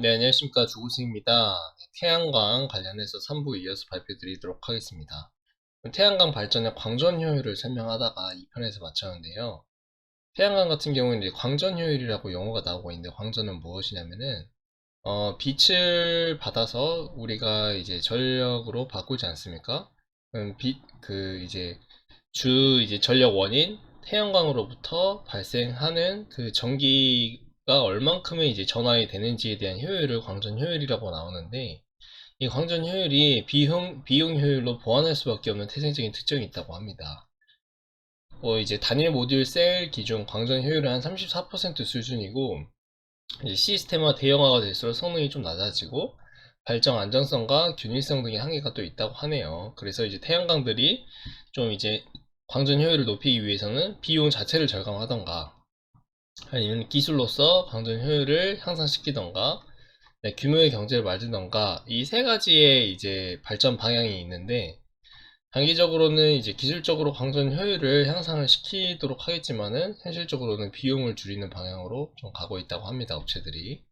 네, 안녕하십니까. 조구승입니다. 태양광 관련해서 3부 이어서 발표 드리도록 하겠습니다. 태양광 발전의 광전 효율을 설명하다가 2편에서 마쳤는데요. 태양광 같은 경우는 광전 효율이라고 용어가 나오고 있는데 광전은 무엇이냐면은 어, 빛을 받아서 우리가 이제 전력으로 바꾸지 않습니까? 빛, 그 이제 주 이제 전력 원인 태양광으로부터 발생하는 그 전기 가 얼만큼의 이제 전환이 되는지에 대한 효율을 광전 효율이라고 나오는데 이 광전 효율이 비용, 비용 효율로 보완할 수밖에 없는 태생적인 특징이 있다고 합니다. 뭐 이제 단일 모듈 셀 기준 광전 효율은 한 34% 수준이고 시스템화 대형화가 될수록 성능이 좀 낮아지고 발전 안정성과 균일성 등의 한계가 또 있다고 하네요. 그래서 이제 태양광들이 좀 이제 광전 효율을 높이기 위해서는 비용 자체를 절감하던가 아니면 기술로서 광전 효율을 향상시키던가 네, 규모의 경제를 만들던가 이 세 가지의 이제 발전 방향이 있는데 단기적으로는 이제 기술적으로 광전 효율을 향상을 시키도록 하겠지만은 현실적으로는 비용을 줄이는 방향으로 좀 가고 있다고 합니다 업체들이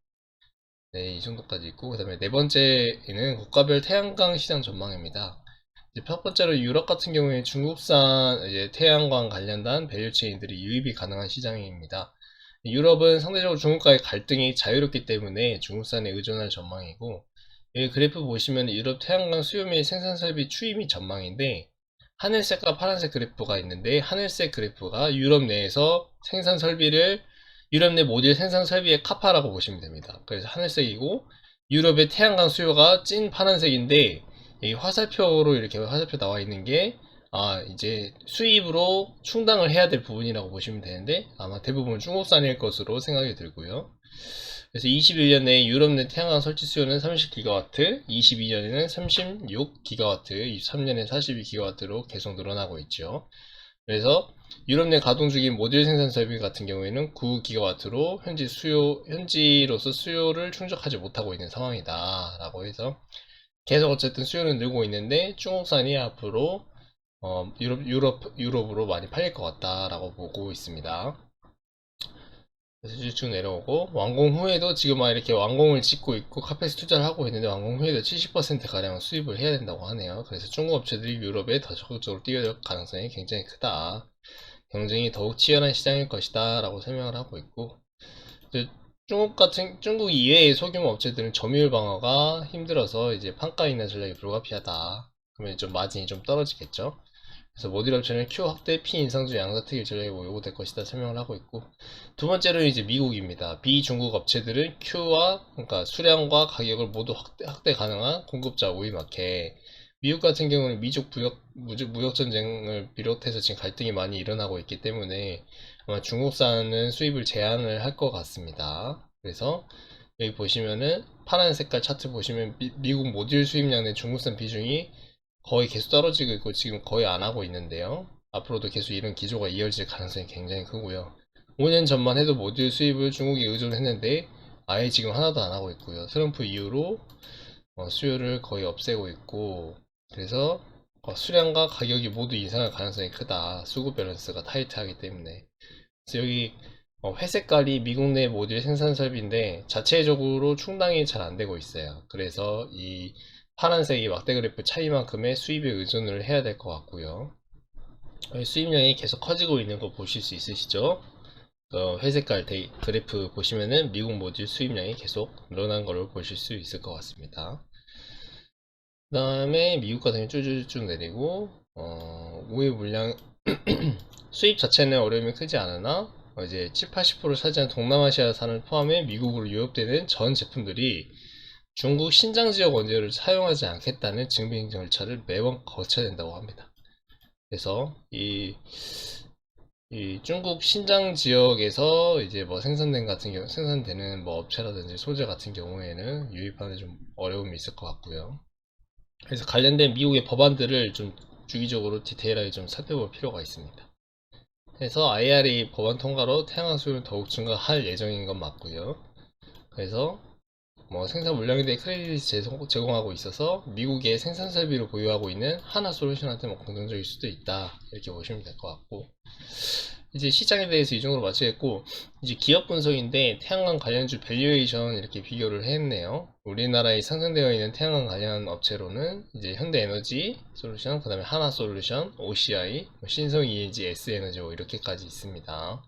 네, 이 정도까지 있고 그 다음에 네 번째는 국가별 태양광 시장 전망입니다 첫 번째로 유럽 같은 경우에 중국산 태양광 관련된 밸류체인들이 유입이 가능한 시장입니다. 유럽은 상대적으로 중국과의 갈등이 자유롭기 때문에 중국산에 의존할 전망이고 여기 그래프 보시면 유럽 태양광 수요 및 생산 설비 추임이 전망인데 하늘색과 파란색 그래프가 있는데 하늘색 그래프가 유럽 내에서 생산 설비를 유럽 내 모듈 생산 설비의 카파라고 보시면 됩니다. 그래서 하늘색이고 유럽의 태양광 수요가 찐 파란색인데 이 화살표로 이렇게 화살표 나와 있는 게 아, 이제 수입으로 충당을 해야 될 부분이라고 보시면 되는데 아마 대부분 중국산일 것으로 생각이 들고요. 그래서 21년 내 유럽 내 태양광 설치 수요는 30기가와트, 22년에는 36기가와트, 23년에 42기가와트로 계속 늘어나고 있죠. 그래서 유럽 내 가동 중인 모듈 생산 설비 같은 경우에는 9기가와트로 현지 수요, 현지로서 수요를 충족하지 못하고 있는 상황이다. 라고 해서 계속 어쨌든 수요는 늘고 있는데 중국산이 앞으로 어, 유럽, 유럽, 유럽으로 많이 팔릴 것 같다라고 보고 있습니다. 그래서 쭉 내려오고 완공 후에도 지금 막 이렇게 완공을 짓고 있고 카페스 투자를 하고 있는데 완공 후에도 70% 가량 수입을 해야 된다고 하네요. 그래서 중국 업체들이 유럽에 더 적극적으로 뛰어들 가능성이 굉장히 크다. 경쟁이 더욱 치열한 시장일 것이다 라고 설명을 하고 있고 중국 같은 중국 이외의 소규모 업체들은 점유율 방어가 힘들어서 이제 판가 인하 전략이 불가피하다. 그러면 좀 마진이 좀 떨어지겠죠. 그래서 모듈 업체는 Q 확대, P 인상 중 양자 특일 전략이 요구될 것이다 설명을 하고 있고 두 번째로는 이제 미국입니다. 비중국 업체들은 Q와 그러니까 수량과 가격을 모두 확대, 확대 가능한 공급자 우위 마켓. 미국 같은 경우는 미중 무역, 무역 전쟁을 비롯해서 지금 갈등이 많이 일어나고 있기 때문에 아마 중국산은 수입을 제한을 할 것 같습니다. 그래서 여기 보시면은 파란 색깔 차트 보시면 미, 국 모듈 수입량 내 중국산 비중이 거의 계속 떨어지고 있고 지금 거의 안 하고 있는데요. 앞으로도 계속 이런 기조가 이어질 가능성이 굉장히 크고요. 5년 전만 해도 모듈 수입을 중국에 의존했는데 아예 지금 하나도 안 하고 있고요. 트럼프 이후로 어, 수요를 거의 없애고 있고 그래서 어, 수량과 가격이 모두 인상할 가능성이 크다. 수급 밸런스가 타이트하기 때문에 그래서 여기 어, 회색깔이 미국 내 모듈 생산 설비인데 자체적으로 충당이 잘 안 되고 있어요. 그래서 이 파란색 이 막대 그래프 차이만큼의 수입에 의존을 해야 될 것 같고요. 수입량이 계속 커지고 있는 거 보실 수 있으시죠? 어, 회색깔 데, 그래프 보시면은 미국 모듈 수입량이 계속 늘어난 것을 보실 수 있을 것 같습니다. 그 다음에 미국 같은 경우 쭉쭉쭉 내리고 어, 우회 물량 수입 자체는 어려움이 크지 않으나 어, 이제 7, 80%를 차지한 동남아시아산을 포함해 미국으로 유입되는 전 제품들이 중국 신장 지역 원재료를 사용하지 않겠다는 증빙 절차를 매번 거쳐야 된다고 합니다. 그래서 이, 이 중국 신장 지역에서 이제 뭐 생산된 같은 경우 생산되는 뭐 업체라든지 소재 같은 경우에는 유입하는 좀 어려움이 있을 것 같고요. 그래서 관련된 미국의 법안들을 좀 주기적으로 디테일하게 좀 살펴볼 필요가 있습니다. 그래서 IRA 법안 통과로 태양광 수요를 더욱 증가할 예정인 건 맞고요. 그래서 뭐 생산 물량에 대해 크레딧을 제공하고 있어서 미국의 생산 설비를 보유하고 있는 하나 솔루션한테 뭐 긍정적일 수도 있다 이렇게 보시면 될 것 같고 이제 시장에 대해서 이 정도로 마치겠고 이제 기업 분석인데 태양광 관련주 밸류에이션 이렇게 비교를 했네요. 우리나라에 상장되어 있는 태양광 관련 업체로는 이제 현대에너지 솔루션, 그 다음에 하나솔루션, OCI, 뭐 신성ENG, S에너지 뭐 이렇게까지 있습니다.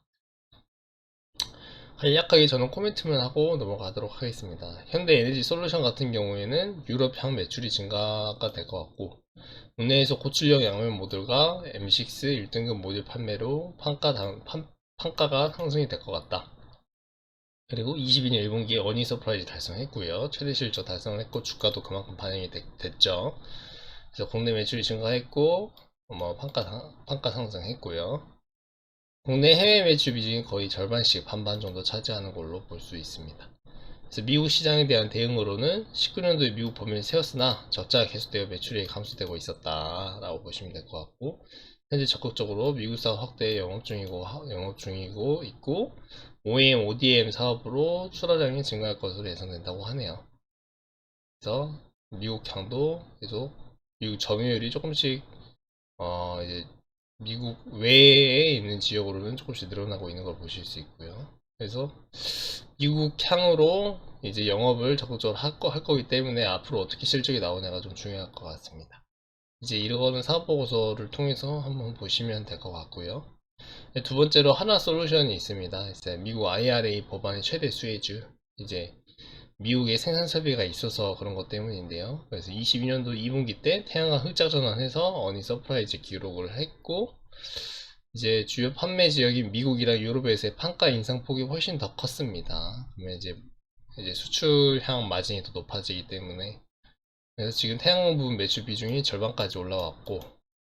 간략하게 저는 코멘트만 하고 넘어가도록 하겠습니다. 현대 에너지 솔루션 같은 경우에는 유럽향 매출이 증가가 될 것 같고 국내에서 고출력 양면 모듈과 M6 1등급 모듈 판매로 판가 당, 판, 판가가 상승이 될 것 같다. 그리고 22년 1분기에 어니 서프라이즈 달성했고요. 최대 실적 달성을 했고 주가도 그만큼 반영이 됐, 죠 그래서 국내 매출이 증가했고 뭐 판가 상- 판가 상승했고요. 국내 해외 매출 비중이 거의 절반씩 반반 정도 차지하는 걸로 볼 수 있습니다. 그래서 미국 시장에 대한 대응으로는 19년도에 미국 범위를 세웠으나 적자가 계속되어 매출이 감소되고 있었다라고 보시면 될 것 같고 현재 적극적으로 미국 사업 확대에 영업 중이고 하- 영업 중이고 있고 OEM, ODM 사업으로 출하량이 증가할 것으로 예상된다고 하네요. 그래서 미국 향도 계속 미국 점유율이 조금씩 어 이제 미국 외에 있는 지역으로는 조금씩 늘어나고 있는 걸 보실 수 있고요. 그래서 미국 향으로 이제 영업을 적극적으로 할, 거, 할 거기 때문에 앞으로 어떻게 실적이 나오냐가 좀 중요할 것 같습니다. 이제 이거는 사업보고서를 통해서 한번 보시면 될 것 같고요. 네, 두 번째로 하나 솔루션이 있습니다. 미국 IRA 법안의 최대 수혜주. 이제 미국에 생산 설비가 있어서 그런 것 때문인데요. 그래서 22년도 2분기 때 태양광 흑자 전환해서 어니 서프라이즈 기록을 했고 이제 주요 판매 지역인 미국이랑 유럽에서의 판가 인상 폭이 훨씬 더 컸습니다. 그러면 이제 이제 수출향 마진이 더 높아지기 때문에 그래서 지금 태양광 부분 매출 비중이 절반까지 올라왔고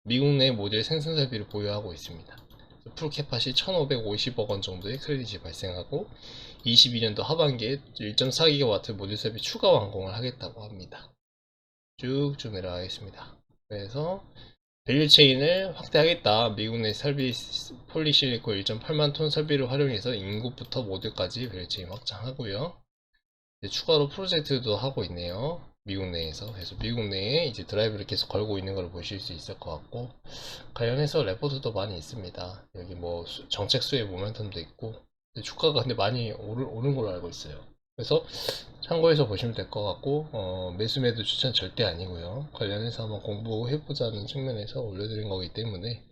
미국 내 모듈 생산 설비를 보유하고 있습니다. 풀캡팟이 1,550억 원 정도의 크레딧이 발생하고 22년도 하반기에 1.4GW 모듈 설비 추가 완공을 하겠다고 합니다. 쭉쭉 내려가겠습니다. 그래서 밸류 체인을 확대하겠다. 미국 내 설비 폴리실리콘 1.8만 톤 설비를 활용해서 인구부터 모듈까지 밸류 체인 확장하고요. 추가로 프로젝트도 하고 있네요. 미국 내에서. 그래서 미국 내에 이제 드라이브를 계속 걸고 있는 걸 보실 수 있을 것 같고, 관련해서 레포트도 많이 있습니다. 여기 뭐 수- 정책 수의 모멘텀도 있고, 주가가 근데 많이 오르, 오른 걸로 알고 있어요. 그래서 참고해서 보시면 될 것 같고, 어, 매수 매도 추천 절대 아니고요. 관련해서 한번 공부해보자는 측면에서 올려드린 거기 때문에,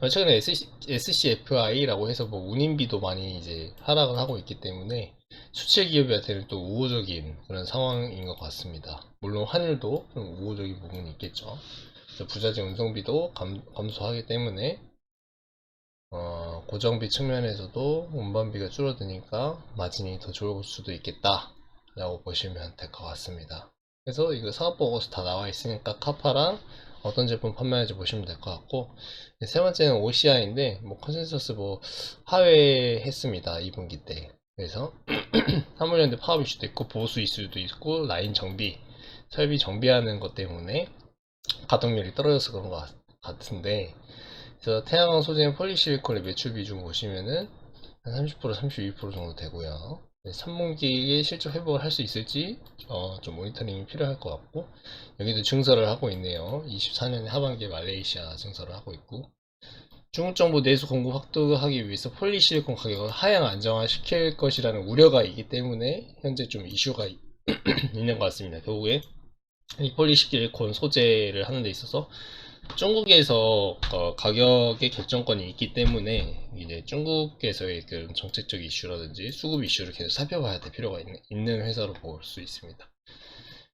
어, 최근에 SC, SCFI라고 해서 뭐 운임비도 많이 이제 하락을 하고 있기 때문에 수출 기업한테는 또 우호적인 그런 상황인 것 같습니다. 물론 환율도 좀 우호적인 부분이 있겠죠. 부자재 운송비도 감, 감소하기 때문에 어, 고정비 측면에서도 운반비가 줄어드니까 마진이 더 좋을 수도 있겠다 라고 보시면 될 것 같습니다. 그래서 이거 사업보고서 다 나와 있으니까 카파랑 어떤 제품 판매하는지 보시면 될 것 같고 세 번째는 OCI인데 뭐 컨센서스 뭐 하회했습니다 2분기 때 그래서 화물연대 파업 이슈도 있고 보수 이슈도 있고 라인 정비 설비 정비하는 것 때문에 가동률이 떨어져서 그런 것 같- 같은데 그래서 태양광 소재인 폴리실리콘의 매출 비중 보시면은 한 30% 32% 정도 되고요. 3분기에 실적 회복을 할 수 있을지 어, 좀 모니터링이 필요할 것 같고 여기도 증설을 하고 있네요. 24년 하반기에 말레이시아 증설을 하고 있고 중국 정부 내수 공급 확대하기 위해서 폴리실리콘 가격을 하향 안정화시킬 것이라는 우려가 있기 때문에 현재 좀 이슈가 있는 것 같습니다. 결국에 이 폴리실리콘 소재를 하는 데 있어서 중국에서 어, 가격의 결정권이 있기 때문에 이제 중국에서의 그 정책적 이슈라든지 수급 이슈를 계속 살펴봐야 될 필요가 있는, 있는 회사로 볼 수 있습니다.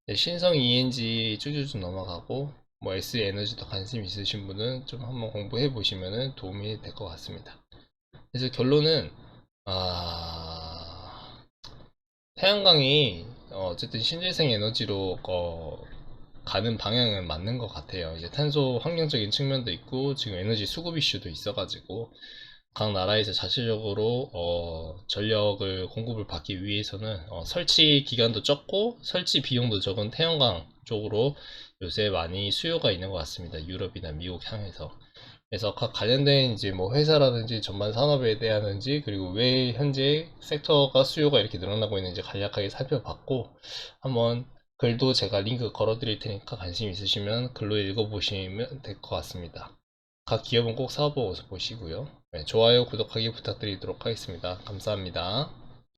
네, 신성 ENG 쭉쭉 넘어가고 뭐 S 에너지도 관심 있으신 분은 좀 한번 공부해 보시면 도움이 될 것 같습니다. 그래서 결론은 아 태양광이 어, 어쨌든 신재생 에너지로 어, 가는 방향은 맞는 것 같아요. 이제 탄소 환경적인 측면도 있고 지금 에너지 수급 이슈도 있어가지고 각 나라에서 자체적으로 어, 전력을 공급을 받기 위해서는 어, 설치 기간도 적고 설치 비용도 적은 태양광 쪽으로 요새 많이 수요가 있는 것 같습니다. 유럽이나 미국 향해서. 그래서 각 관련된 이제 뭐 회사라든지 전반 산업에 대한지 그리고 왜 현재 섹터가 수요가 이렇게 늘어나고 있는지 간략하게 살펴봤고 한번 글도 제가 링크 걸어 드릴 테니까 관심 있으시면 글로 읽어 보시면 될 것 같습니다. 각 기업은 꼭 사업보고서 보시고요. 네, 좋아요, 구독하기 부탁드리도록 하겠습니다. 감사합니다.